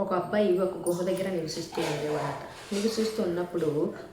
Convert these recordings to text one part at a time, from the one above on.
ఒక అబ్బాయి ఒక గుహ దగ్గర నివసిస్తూ ఉండేవాడట నివసిస్తున్నప్పుడు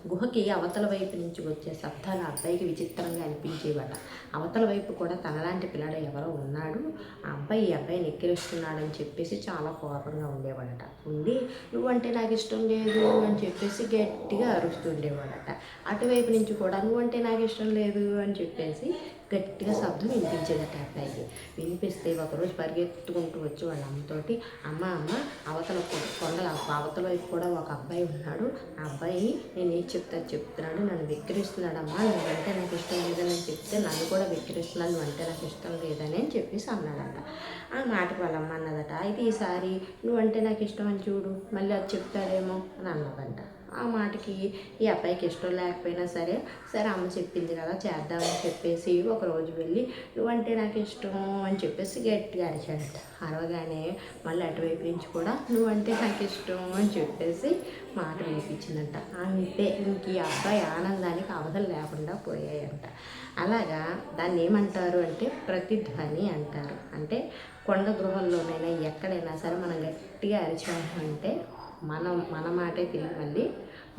గుహకి అవతల వైపు నుంచి వచ్చే శబ్దాలు ఆ అబ్బాయికి విచిత్రంగా అనిపించేవట. అవతల వైపు కూడా తనలాంటి పిల్లడు ఎవరో ఉన్నాడు. ఆ అబ్బాయి ఈ అబ్బాయిని ఎక్కిరిస్తున్నాడని చెప్పేసి చాలా కోపంగా ఉండేవాడట. ఉండి నువ్వంటే నాకు ఇష్టం లేదు అని చెప్పేసి గట్టిగా అరుస్తుండేవాడట. అటువైపు నుంచి కూడా నువ్వంటే నాకు ఇష్టం లేదు అని చెప్పేసి గట్టిగా శబ్దం వినిపించేదట అబ్బాయికి. వినిపిస్తే ఒకరోజు పరిగెత్తుకుంటూ వచ్చి వాళ్ళ అమ్మతోటి అమ్మ అమ్మ అవతల కొ- కొండ అవతల వైపు కూడా ఒక అబ్బాయి ఉన్నాడు. ఆ అబ్బాయి నేను ఏం చెప్తా చెప్తున్నాడు. నన్ను వెక్కిరిస్తున్నాడమ్మా. నువ్వంటే నాకు ఇష్టం లేదని చెప్తే నన్ను కూడా వెక్కిరిస్తున్నాడు. నువ్వంటే నాకు ఇష్టం లేదని అని చెప్పేసి అన్నాడట. ఆ మాటకి వాళ్ళ అమ్మ అన్నదట అయితే ఈసారి నువ్వంటే నాకు ఇష్టం అని చూడు. మళ్ళీ అది చెప్తాడేమో అని అన్నదంట. ఆ మాటకి ఈ అబ్బాయికి ఇష్టం లేకపోయినా సరే సరే అమ్మ చెప్పింది కదా చేద్దామని చెప్పేసి ఒకరోజు వెళ్ళి నువ్వంటే నాకు ఇష్టం అని చెప్పేసి గట్టిగా అరిచాడట. అరవగానే మళ్ళీ అటువైపు నుంచి కూడా నువ్వంటే నాకు ఇష్టం అని చెప్పేసి మాట వినిపించిందంట. అంతే ఇంక ఈ అబ్బాయి ఆనందానికి అవధలు లేకుండా పోయాయంట. అలాగా దాన్ని ఏమంటారు అంటే ప్రతిధ్వని అంటారు. అంటే కొండ గృహంలోనైనా ఎక్కడైనా సరే మనం గట్టిగా అరిచామంటే మనం మన మాటే తిరిగి మళ్ళీ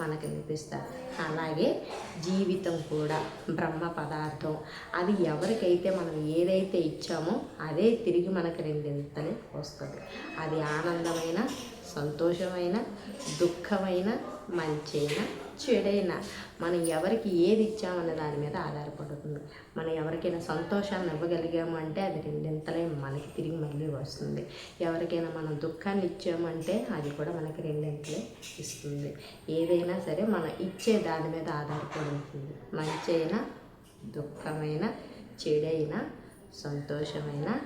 మనకు వినిపిస్తారు అలాగే జీవితం కూడా బ్రహ్మ పదార్థం అది ఎవరికైతే మనం ఏదైతే ఇచ్చామో అదే తిరిగి మనకు రెండింతలే వస్తుంది. అది ఆనందమైన సంతోషమైన దుఃఖమైన మంచైనా చెడైనా మనం ఎవరికి ఏది ఇచ్చామన్న దాని మీద ఆధారపడుతుంది. మనం ఎవరికైనా సంతోషాన్ని ఇవ్వగలిగాము అంటే అది రెండింతలే మనకి తిరిగి మళ్ళీ వస్తుంది. ఎవరికైనా మనం దుఃఖాన్ని ఇచ్చామంటే అది కూడా మనకి రెండింతలే ఇస్తుంది. ఏదైనా సరే మనం ఇచ్చే దాని మీద ఆధారపడి ఉంటుంది మంచైనా దుఃఖమైన చెడైనా సంతోషమైన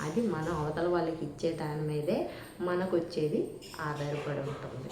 అది మనం అవతల వాళ్ళకి ఇచ్చే దాని మీదే మనకు వచ్చేది ఆధారపడి ఉంటుంది.